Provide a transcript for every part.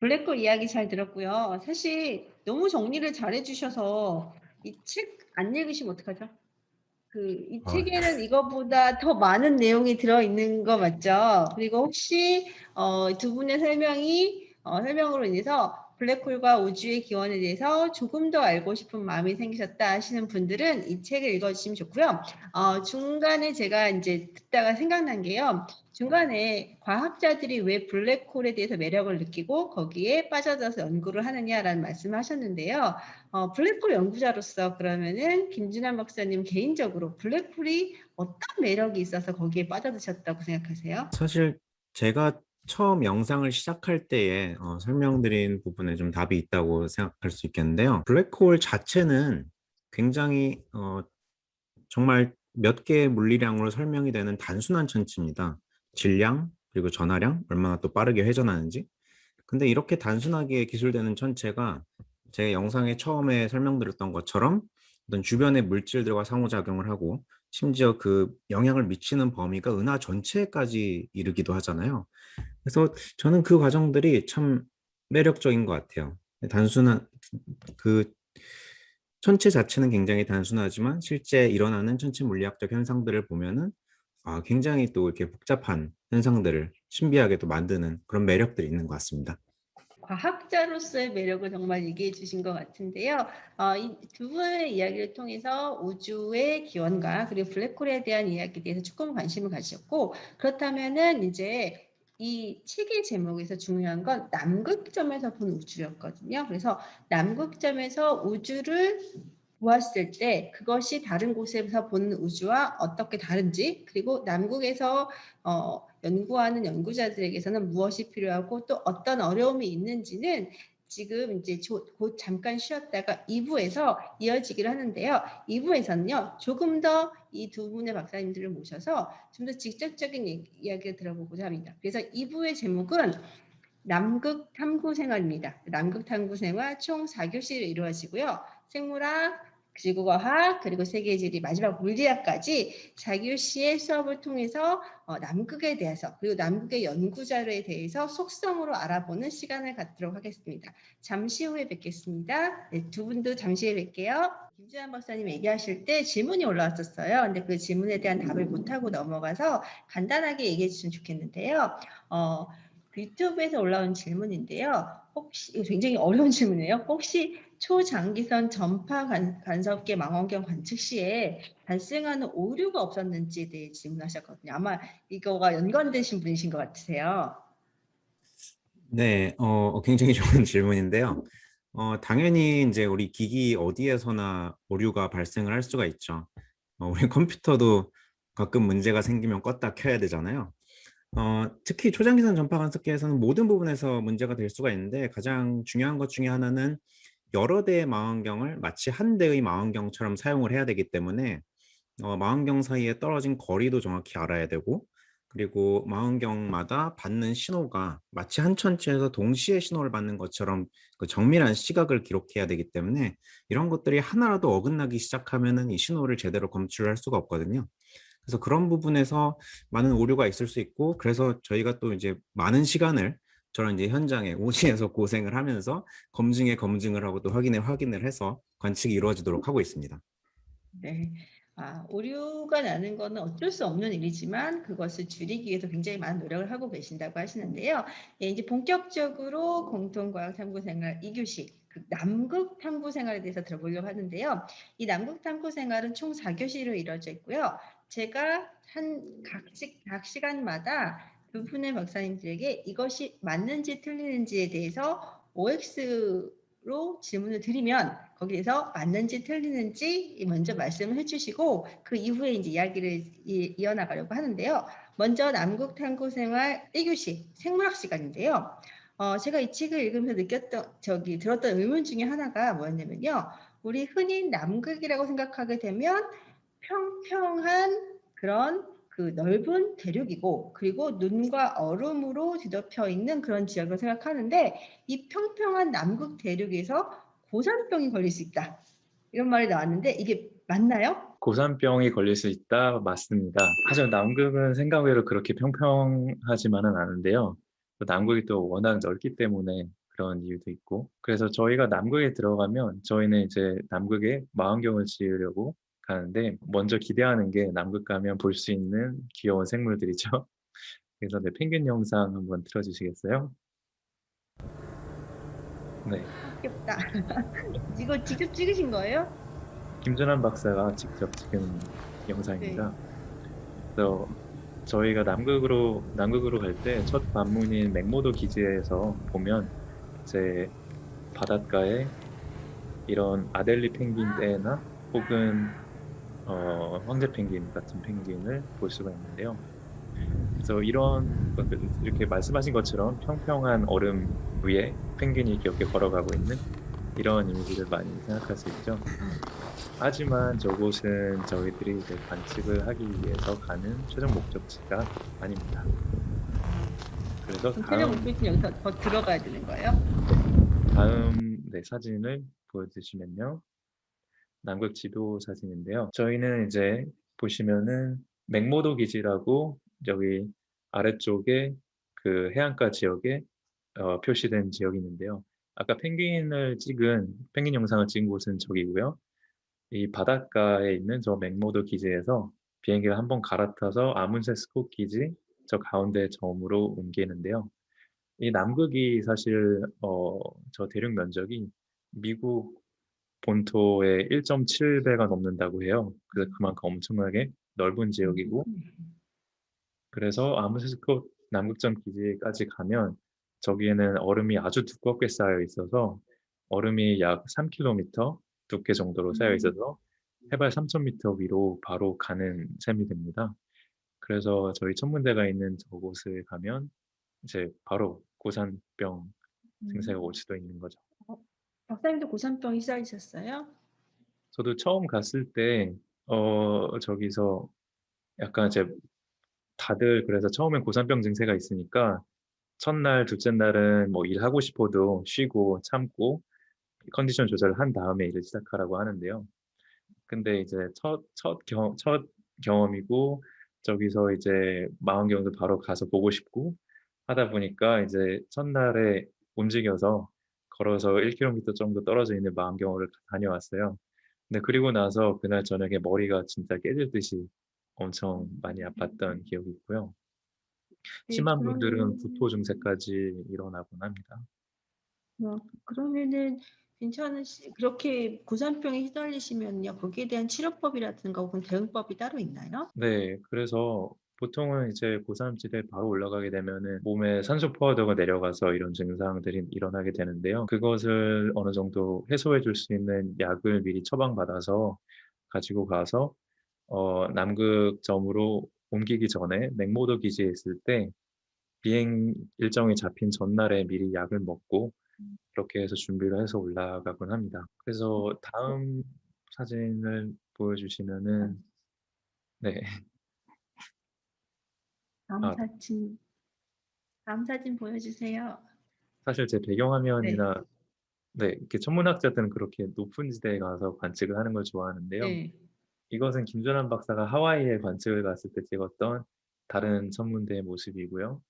블랙홀 이야기 잘 들었고요. 사실 너무 정리를 잘 해 주셔서 이 책 안 읽으시면 어떡하죠? 그이 아. 책에는 이거보다 더 많은 내용이 들어 있는 거 맞죠? 그리고 혹시 어 두 분의 설명이 어 설명으로 인해서 블랙홀과 우주의 기원에 대해서 조금 더 알고 싶은 마음이 생기셨다 하시는 분들은 이 책을 읽어 주시면 좋고요. 어 중간에 제가 인제 듣다가 생각난 게요. 중간에 과학자들이 왜 블랙홀에 대해서 매력을 느끼고 거기에 빠져들어서 연구를 하느냐라는 말씀을 하셨는데요. 어 블랙홀 연구자로서 그러면은 김준환 박사님 개인적으로 블랙홀이 어떤 매력이 있어서 거기에 빠져드셨다고 생각하세요? 사실 제가 처음 영상을 시작할 때에 어 설명드린 부분에 좀 답이 있다고 생각할 수 있겠는데요. 블랙홀 자체는 굉장히 어 정말 몇 개의 물리량으로 설명이 되는 단순한 천체입니다. 질량 그리고 전하량 얼마나 또 빠르게 회전하는지. 근데 이렇게 단순하게 기술되는 천체가 제 영상에 처음에 설명드렸던 것처럼 어떤 주변의 물질들과 상호작용을 하고 심지어 그 영향을 미치는 범위가 은하 전체까지 이르기도 하잖아요. 그래서 저는 그 과정들이 참 매력적인 것 같아요. 단순한 그 천체 자체는 굉장히 단순하지만 실제 일어나는 천체 물리학적 현상들을 보면은 아 굉장히 또 이렇게 복잡한 현상들을 신비하게 또 만드는 그런 매력들이 있는 것 같습니다. 과학자로서의 매력을 정말 얘기해 주신 것 같은데요. 어 이두 분의 이야기를 통해서 우주의 기원과 그리고 블랙홀에 대한 이야기에 대해서 조금 관심을 가지셨고 그렇다면은 인제 이 책의 제목에서 중요한 건 남극점에서 본 우주였거든요. 그래서 남극점에서 우주를 보았을 때 그것이 다른 곳에서 보는 우주와 어떻게 다른지 그리고 남극에서 어 연구하는 연구자들에게서는 무엇이 필요하고 또 어떤 어려움이 있는지는 지금 조곧 잠깐 쉬었다가 2 부에서 이어지기를 하는데요. 2 부에서는요. 조금 더 이 두 분의 박사님들을 모셔서 좀 더 직접적인 이야기를 들어보고자 합니다. 그래서 2 부의 제목은 남극 탐구 생활입니다. 남극 탐구 생활 총 4 교시로 이루어지고요. 생물학, 지구과학, 그리고 세계지리, 마지막 물리학까지 4 교시의 수업을 통해서 어 남극에 대해서 그리고 남극의 연구 자료에 대해서 속성으로 알아보는 시간을 갖도록 하겠습니다. 잠시 후에 뵙겠습니다. 네, 두 분도 잠시 후에 뵐게요. 김주환 박사님 얘기하실 때 질문이 올라왔었어요. 근데 그 질문에 대한 답을 못 하고 넘어가서 간단하게 얘기해 주시면 좋겠는데요. 어 유튜브에서 올라온 질문인데요. 혹시 굉장히 어려운 질문이에요. 혹시 초장기선 전파 간 간섭계 망원경 관측 시에 발생하는 오류가 없었는지에 대해 질문하셨거든요. 아마 이거가 연관되신 분이신 것 같으세요. 네. 어 굉장히 좋은 질문인데요. 어 당연히 인제 우리 기기 어디에서나 오류가 발생을 할 수가 있죠. 어 우리 컴퓨터도 가끔 문제가 생기면 껐다 켜야 되잖아요. 어 특히 초장기선 전파 관측계에서는 모든 부분에서 문제가 될 수가 있는데 가장 중요한 것 중에 하나는 여러 대의 망원경을 마치 한 대의 망원경처럼 사용을 해야 되기 때문에 어 망원경 사이에 떨어진 거리도 정확히 알아야 되고 그리고 망원경마다 받는 신호가 마치 한 천체에서 동시에 신호를 받는 것처럼 그 정밀한 시각을 기록해야 되기 때문에 이런 것들이 하나라도 어긋나기 시작하면은 이 신호를 제대로 검출할 수가 없거든요. 그래서 그런 부분에서 많은 오류가 있을 수 있고 그래서 저희가 또 이제 많은 시간을 저런 이제 현장에 오지에서 고생을 하면서 검증에 검증을 하고 또 확인에 확인을 해서 관측이 이루어지도록 하고 있습니다. 네. 아 오류가 나는 거는 어쩔 수 없는 일이지만 그것을 줄이기 위해서 굉장히 많은 노력을 하고 계신다고 하시는데요. 예 이제 본격적으로 공통과학 탐구 생활 2 교시 그 남극 탐구 생활에 대해서 들어보려고 하는데요. 이 남극 탐구 생활은 총 4 교시로 이루어져 있고요. 제가 한각시각 시간마다 두 분의 박사님들에게 이것이 맞는지 틀리는지에 대해서 OX로 질문을 드리면 거기에서 맞는지 틀리는지 먼저 말씀을 해 주시고 그 이후에 인제 이야기를 이 이어나가려고 하는데요. 먼저 남극 탐구 생활 1 교시 생물학 시간인데요. 어 제가 이 책을 읽으면서 느꼈던 저기 들었던 의문 중에 하나가 뭐였냐면요. 우리 흔히 남극이라고 생각하게 되면 평평한 그런 그 넓은 대륙이고 그리고 눈과 얼음으로 뒤덮여 있는 그런 지역을 생각하는데 이 평평한 남극 대륙에서 고산병이 걸릴 수 있다. 이런 말이 나왔는데 이게 맞나요? 고산병이 걸릴 수 있다. 맞습니다. 하지만 남극은 생각 외로 그렇게 평평하지만은 않은데요. 또 남극이 또 워낙 넓기 때문에 그런 이유도 있고 그래서 저희가 남극에 들어가면 저희는 이제 남극에 망원경을 지으려고 가는데 먼저 기대하는 게 남극 가면 볼 수 있는 귀여운 생물들이죠. 그래서 네, 펭귄 영상 한번 틀어주시겠어요? 네, 귀엽다. 이거 직접 찍으신 거예요? 김준환 박사가 직접 찍은 영상입니다. 그래서 저희가 남극으로 남극으로 갈 때 첫 관문인 맥모도 기지에서 보면 이제 바닷가에 이런 아델리 펭귄 떼나 혹은 어, 황제 펭귄 같은 펭귄을 볼 수가 있는데요. 그래서 이런 것들 이렇게 말씀하신 것처럼 평평한 얼음 위에 펭귄이 귀엽게 걸어가고 있는 이런 이미지를 많이 생각할 수 있죠. 하지만 저곳은 저희들이 이제 관측을 하기 위해서 가는 최종 목적지가 아닙니다. 그래서 다음 목표지 여기서 더 들어가야 되는 거예요? 다음 네, 사진을 보여주시면요. 남극 지도 사진인데요. 저희는 이제 보시면은 맥모도 기지라고 여기 아래쪽에 그 해안가 지역에 어, 표시된 지역이 있는데요. 아까 펭귄을 찍은 펭귄 영상을 찍은 곳은 저기고요. 이 바닷가에 있는 저 맥모도 기지에서 비행기를 한번 갈아타서 아문세 스콧 기지 저 가운데 점으로 옮기는데요. 이 남극이 사실 어, 저 대륙 면적이 미국 본토의 1.7배가 넘는다고 해요. 그래서 그만큼 엄청나게 넓은 지역이고 그래서 아무스스코 남극점 기지까지 가면 저기에는 얼음이 아주 두껍게 쌓여 있어서 얼음이 약 3km 두께 정도로 쌓여 있어서 해발 3,000m 위로 바로 가는 셈이 됩니다. 그래서 저희 천문대가 있는 저곳을 가면 이제 바로 고산병 증세가 올 수도 있는 거죠. 박사님도 고산병 시작이셨어요? 저도 처음 갔을 때, 어, 저기서 약간 이제 다들 그래서 처음엔 고산병 증세가 있으니까 첫날, 둘째 날은 뭐 일하고 싶어도 쉬고 참고 컨디션 조절을 한 다음에 일을 시작하라고 하는데요. 근데 이제 첫, 첫, 경, 첫 경험이고 저기서 이제 망원경도 바로 가서 보고 싶고 하다 보니까 이제 첫날에 움직여서 걸어서 1km 정도 떨어져 있는 망원경을 다녀왔어요. 근데 그리고 나서 그날 저녁에 머리가 진짜 깨질 듯이 엄청 많이 아팠던 기억이 있고요. 네, 심한 분들은 구토 증세까지 일어나곤 합니다. 어, 그러면은 괜찮으시 그렇게 고산병에 휘말리시면요 거기에 대한 치료법이라든가 혹은 대응법이 따로 있나요? 네, 그래서 보통은 이제 고산지대에 바로 올라가게 되면은 몸에 산소 포화도가 내려가서 이런 증상들이 일어나게 되는데요. 그것을 어느 정도 해소해 줄 수 있는 약을 미리 처방받아서 가지고 가서 어, 남극점으로 옮기기 전에 맥모도 기지에 있을 때 비행 일정이 잡힌 전날에 미리 약을 먹고 그렇게 해서 준비를 해서 올라가곤 합니다. 그래서 다음 사진을 보여주시면은 네. 다음 아. 사진 다음 사진 보여주세요. 사실 제 배경화면이나 네, 이렇게 천문학자들은 그렇게 높은 지대에 가서 관측을 하는 걸 좋아하는데요. 네. 이것은 김준환 박사가 하와이에 관측을 갔을 때 찍었던 다른 천문대의 모습이고요.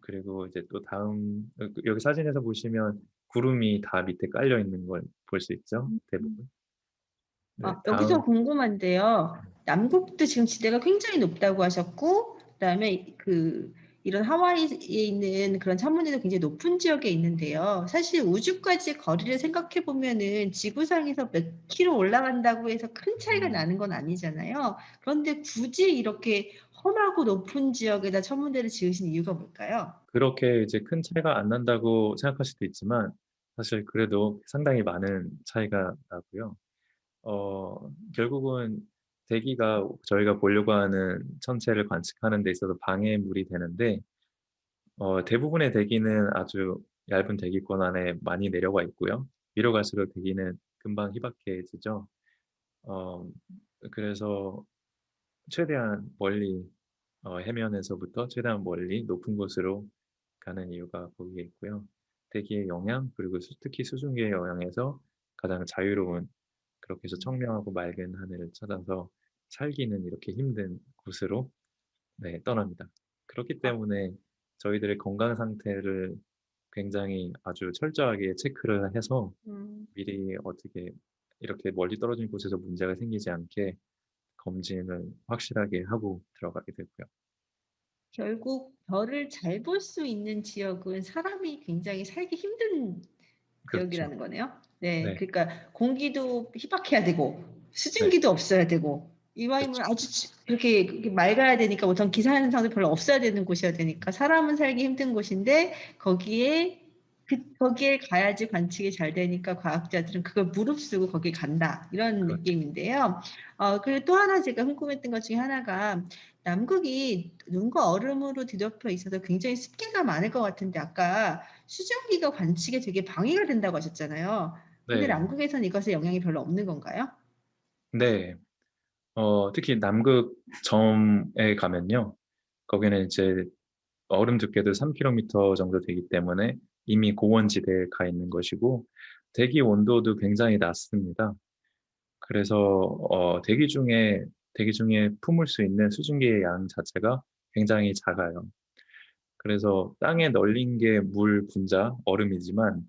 그리고 이제 또 다음 여- 여기 사진에서 보시면 구름이 다 밑에 깔려 있는 걸 볼 수 있죠, 대부분. 네, 아, 여기서 궁금한데요. 남극도 지금 지대가 굉장히 높다고 하셨고, 그다음에 그 이런 하와이에 있는 그런 천문대도 굉장히 높은 지역에 있는데요. 사실 우주까지 거리를 생각해 보면은 지구상에서 몇 킬로 올라간다고 해서 큰 차이가 음. 나는 건 아니잖아요. 그런데 굳이 이렇게 험하고 높은 지역에다 천문대를 지으신 이유가 뭘까요? 그렇게 이제 큰 차이가 안 난다고 생각할 수도 있지만 사실 그래도 상당히 많은 차이가 나고요. 어, 결국은 대기가 저희가 보려고 하는 천체를 관측하는 데 있어서 방해물이 되는데 어, 대부분의 대기는 아주 얇은 대기권 안에 많이 내려와 있고요. 위로 갈수록 대기는 금방 희박해지죠. 어, 그래서 최대한 멀리 어, 해면에서부터 최대한 멀리 높은 곳으로 가는 이유가 거기에 있고요. 대기의 영향 그리고 수- 특히 수증기의 영향에서 가장 자유로운 그렇게 해서 청명하고 맑은 하늘을 찾아서 살기는 이렇게 힘든 곳으로 네, 떠납니다. 그렇기 때문에 저희들의 건강 상태를 굉장히 아주 철저하게 체크를 해서 음. 미리 어떻게 이렇게 멀리 떨어진 곳에서 문제가 생기지 않게 검진을 확실하게 하고 들어가게 되고요. 결국 별을 잘 볼 수 있는 지역은 사람이 굉장히 살기 힘든 그렇죠. 지역이라는 거네요. 네, 네. 그러니까 공기도 희박해야 되고 수증기도 없어야 되고 이왕이면. 아주 지- 그렇게, 그렇게 맑아야 되니까 어떤 기사 현상도 별로 없어야 되는 곳이어야 되니까 사람은 살기 힘든 곳인데 거기에 그 거기에 가야지 관측이 잘 되니까 과학자들은 그걸 무릅쓰고 거기 간다 이런 그렇죠. 느낌인데요. 어, 그리고 또 하나 제가 궁금했던 것 중에 하나가 남극이 눈과 얼음으로 뒤덮여 있어서 굉장히 습기가 많을 것 같은데 아까 수증기가 관측에 되게 방해가 된다고 하셨잖아요. 근데 네. 남극에서는 이것에 영향이 별로 없는 건가요? 네. 어, 특히 남극 점에 가면요. 거기는 이제 얼음 두께도 3km 정도 되기 때문에 이미 고원지대에 가 있는 것이고 대기 온도도 굉장히 낮습니다. 그래서 어, 대기 중에 대기 중에 품을 수 있는 수증기의 양 자체가 굉장히 작아요. 그래서 땅에 널린 게 물 분자, 얼음이지만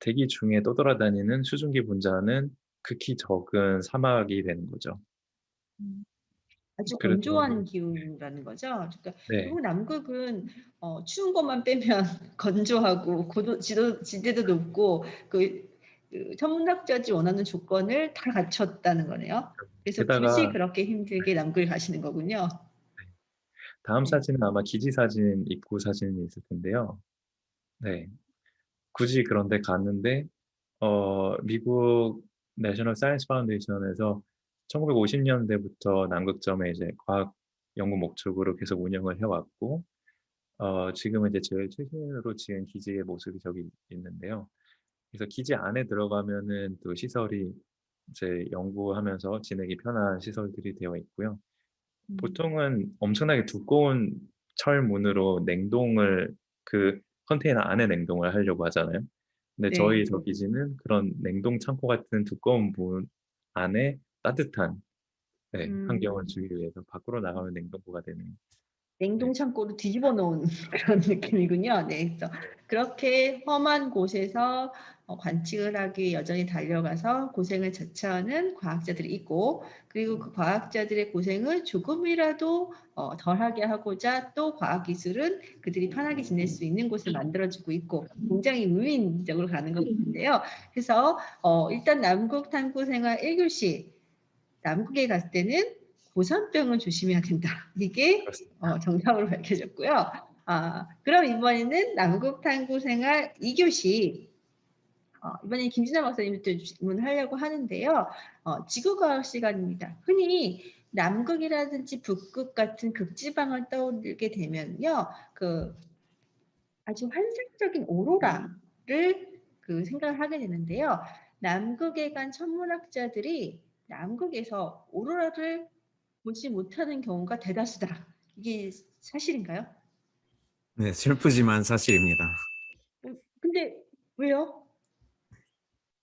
대기 중에 떠돌아다니는 수증기 분자는 극히 적은 사막이 되는 거죠. 아주 그래서- 건조한 기후라는 거죠. 그러니까 네, 그리고 남극은 어, 추운 것만 빼면 건조하고 고도, 지도, 지대도 높고 그, 그 천문학자들이 원하는 조건을 다 갖췄다는 거네요. 그래서 게다가- 굳이 그렇게 힘들게 남극을 가시는 거군요. 다음 네. 사진은 아마 기지 사진, 입구 사진이 있을 텐데요. 네, 굳이 그런데 갔는데 어, 미국 내셔널 사이언스 파운데이션에서 1950년대부터 남극점에 이제 과학 연구 목적으로 계속 운영을 해왔고 어, 지금은 이제 제일 최신으로 지은 기지의 모습이 저기 있는데요. 그래서 기지 안에 들어가면은 또 시설이 이제 연구하면서 지내기 편한 시설들이 되어 있고요. 음. 보통은 엄청나게 두꺼운 철문으로 냉동을 그 컨테이너 안에 냉동을 하려고 하잖아요. 근데 네. 저희 저 기지는 그런 냉동 창고 같은 두꺼운 문 안에 따뜻한 네, 음. 환경을 주기 위해서 밖으로 나가면 냉동고가 되는 냉동 창고로 뒤집어 놓은 그런 느낌이군요. 네, 그래서 그렇게 험한 곳에서 어, 관측을 하기 여전히 달려가서 고생을 자처하는 과학자들이 있고, 그리고 그 과학자들의 고생을 조금이라도 어, 덜하게 하고자 또 과학기술은 그들이 편하게 지낼 수 있는 곳을 만들어주고 있고, 굉장히 무인적으로 가는 것 같은데요. 그래서 어, 일단 남극 탐구 생활 1교시 남극에 갔을 때는 고산병을 조심해야 된다. 이게. 어, 정답으로 밝혀졌고요. 아, 그럼 이번에는 남극 탐구 생활 2교시 어, 이번에 김진아 박사님부터 질문하려고 하는데요. 어, 지구과학 시간입니다. 흔히 남극이라든지 북극 같은 극지방을 떠올리게 되면요, 그 아주 환상적인 오로라를 그 생각을 하게 되는데요. 남극에 간 천문학자들이 남극에서 오로라를 보지 못하는 경우가 대다수다. 이게 사실인가요? 네, 슬프지만 사실입니다. 근데 왜요?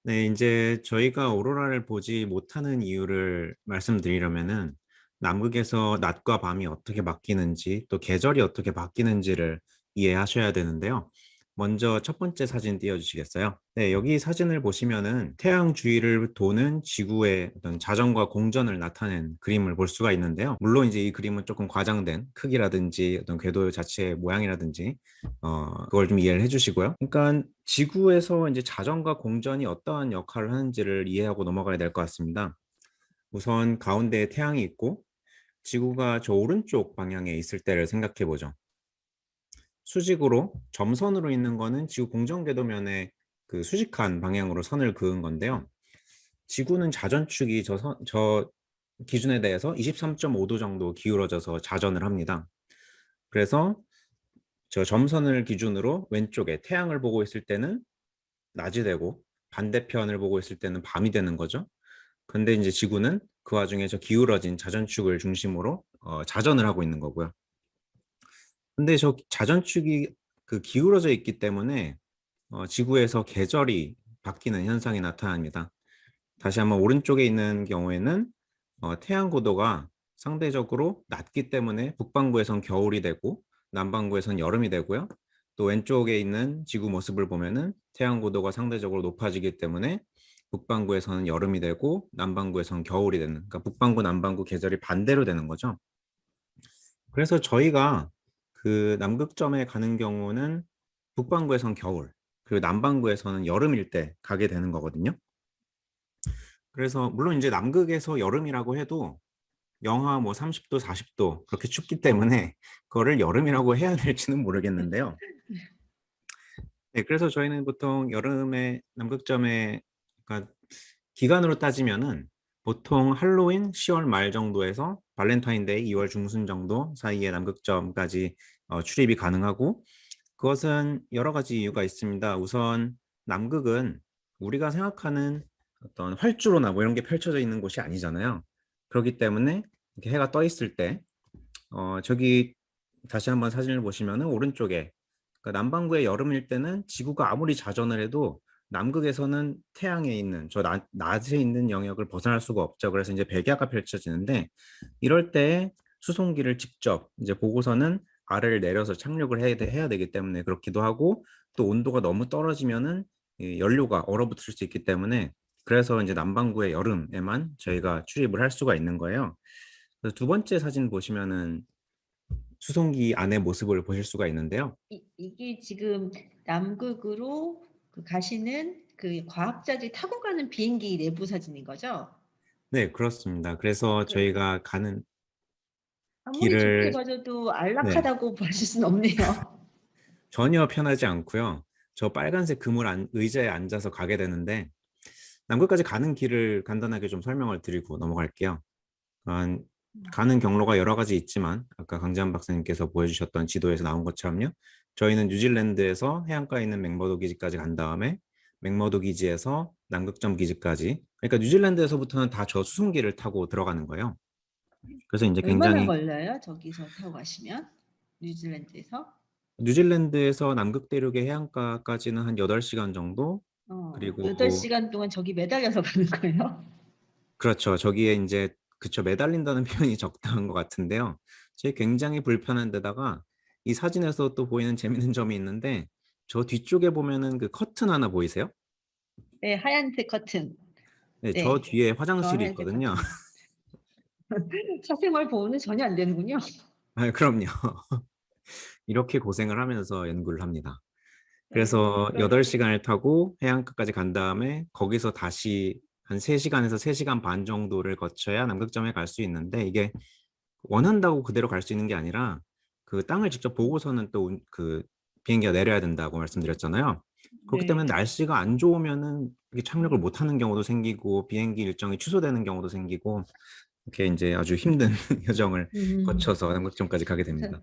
네, 이제 저희가 오로라를 보지 못하는 이유를 말씀드리려면은 남극에서 낮과 밤이 어떻게 바뀌는지 또 계절이 어떻게 바뀌는지를 이해하셔야 되는데요. 먼저 첫 번째 사진 띄워주시겠어요? 네, 여기 사진을 보시면은 태양 주위를 도는 지구의 어떤 자전과 공전을 나타낸 그림을 볼 수가 있는데요. 물론 이제 이 그림은 조금 과장된 크기라든지 어떤 궤도 자체의 모양이라든지 어, 그걸 좀 이해를 해주시고요. 그러니까 지구에서 이제 자전과 공전이 어떠한 역할을 하는지를 이해하고 넘어가야 될 것 같습니다. 우선 가운데에 태양이 있고 지구가 저 오른쪽 방향에 있을 때를 생각해 보죠. 수직으로 점선으로 있는 거는 지구 공전 궤도면에 그 수직한 방향으로 선을 그은 건데요. 지구는 자전축이 저, 선, 저 기준에 대해서 23.5도 정도 기울어져서 자전을 합니다. 그래서 저 점선을 기준으로 왼쪽에 태양을 보고 있을 때는 낮이 되고 반대편을 보고 있을 때는 밤이 되는 거죠. 근데 이제 지구는 그 와중에 저 기울어진 자전축을 중심으로 어, 자전을 하고 있는 거고요. 근데 저 자전축이 그 기울어져 있기 때문에 어, 지구에서 계절이 바뀌는 현상이 나타납니다. 다시 한번 오른쪽에 있는 경우에는 어, 태양 고도가 상대적으로 낮기 때문에 북반구에선 겨울이 되고 남반구에선 여름이 되고요. 또 왼쪽에 있는 지구 모습을 보면은 태양 고도가 상대적으로 높아지기 때문에 북반구에서는 여름이 되고 남반구에서는 겨울이 되는 그러니까 북반구 남반구 계절이 반대로 되는 거죠. 그래서 저희가 그 남극점에 가는 경우는 북반구에선 겨울 그리고 남반구에서는 여름일 때 가게 되는 거거든요. 그래서 물론 이제 남극에서 여름이라고 해도 영하 뭐 30도, 40도 그렇게 춥기 때문에 그거를 여름이라고 해야 될지는 모르겠는데요. 네, 그래서 저희는 보통 여름에 남극점에 그러니까 기간으로 따지면은 보통 할로윈 10월 말 정도에서 발렌타인데이 2월 중순 정도 사이에 남극점까지 어, 출입이 가능하고 그것은 여러 가지 이유가 있습니다. 우선 남극은 우리가 생각하는 어떤 활주로나 뭐 이런 게 펼쳐져 있는 곳이 아니잖아요. 그렇기 때문에 이렇게 해가 떠 있을 때 어, 저기 다시 한번 사진을 보시면은 오른쪽에 그러니까 남반구의 여름일 때는 지구가 아무리 자전을 해도 남극에서는 태양에 있는 저 낮, 낮에 있는 영역을 벗어날 수가 없죠. 그래서 이제 백야가 펼쳐지는데 이럴 때 수송기를 직접 이제 보고서는 아래를 내려서 착륙을 해야, 돼- 해야 되기 때문에 그렇기도 하고 또 온도가 너무 떨어지면은 이 연료가 얼어붙을 수 있기 때문에 그래서 이제 남반구의 여름에만 저희가 출입을 할 수가 있는 거예요. 그래서 두 번째 사진 보시면은 수송기 안의 모습을 보실 수가 있는데요. 이, 이게 지금 남극으로 그 가시는 그 과학자들이 타고 가는 비행기 내부 사진인 거죠? 네, 그렇습니다. 그래서 네. 저희가 가는 아무리 길을- 좋게 봐줘도 안락하다고 보실 수는 없네요. 전혀 편하지 않고요. 저 빨간색 그물 안- 의자에 앉아서 가게 되는데 남극까지 가는 길을 간단하게 좀 설명을 드리고 넘어갈게요. 아, 가는 경로가 여러 가지 있지만 아까 강재한 박사님께서 보여주셨던 지도에서 나온 것처럼요. 저희는 뉴질랜드에서 해안가에 있는 맥머도 기지까지 간 다음에 맥머도 기지에서 남극점 기지까지 그러니까 뉴질랜드에서부터는 다 저 수송기를 타고 들어가는 거예요. 그래서 이제 얼마나 굉장히 걸려요? 저기서 타고 가시면 뉴질랜드에서? 뉴질랜드에서 남극 대륙의 해안가까지는 한 8시간 정도 어, 그리고 8시간 동안 저기 매달려서 가는 거예요? 그렇죠. 저기에 이제 그쵸 매달린다는 표현이 적당한 것 같은데요. 제 굉장히 불편한 데다가 이 사진에서 또 보이는 재밌는 점이 있는데 저 뒤쪽에 보면은 그 커튼 하나 보이세요? 네, 하얀색 커튼. 네, 네. 저 뒤에 화장실이 하얀색 있거든요. 사생활 보호는 전혀 안 되는군요. 아, 그럼요. 이렇게 고생을 하면서 연구를 합니다. 그래서 네, 8시간을 타고 해안가까지 간 다음에 거기서 다시 한 3시간에서 3시간 반 정도를 거쳐야 남극점에 갈 수 있는데 이게 원한다고 그대로 갈 수 있는 게 아니라 그 땅을 직접 보고서는 또 그 비행기가 내려야 된다고 말씀드렸잖아요. 그렇기 네. 때문에 날씨가 안 좋으면은 이게 착륙을 못 하는 경우도 생기고 비행기 일정이 취소되는 경우도 생기고 이렇게 이제 아주 힘든 여정을 음. 거쳐서 남극점까지 가게 됩니다.